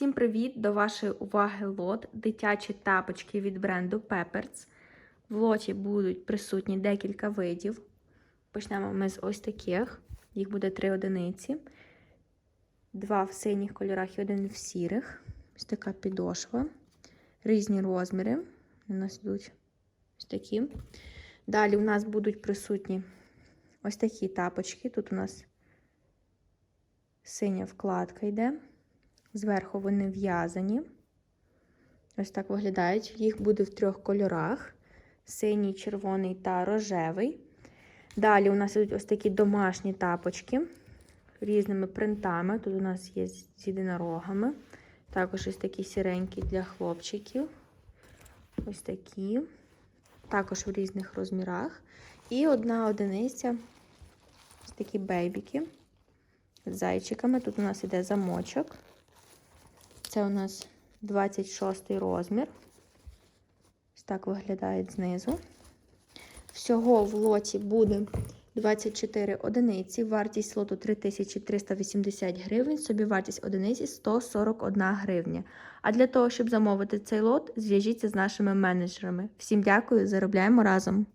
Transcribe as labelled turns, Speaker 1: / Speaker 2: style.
Speaker 1: Всім привіт! До вашої уваги лот дитячі тапочки від бренду Pepper's. В лоті будуть присутні декілька видів. Почнемо ми з ось таких. Їх буде три одиниці. Два в синіх кольорах і один в сірих. Ось така підошва. Різні розміри. У нас йдуть ось такі. Далі у нас будуть присутні ось такі тапочки. Тут у нас синя вкладка йде. Зверху вони в'язані. Ось так виглядають. Їх буде в трьох кольорах: синій, червоний та рожевий. Далі у нас ідуть ось такі домашні тапочки різними принтами. Тут у нас є з єдинорогами. Також ось такі сіренькі для хлопчиків. Ось такі. Також в різних розмірах. І одна одиниця ось такі бейбіки з зайчиками. Тут у нас іде замочок. Це у нас 26 розмір. Ось так виглядають знизу. Всього в лоті буде 24 одиниці. Вартість лоту 3380 гривень, собівартість одиниці 141 гривня. А для того, щоб замовити цей лот, зв'яжіться з нашими менеджерами. Всім дякую, заробляємо разом!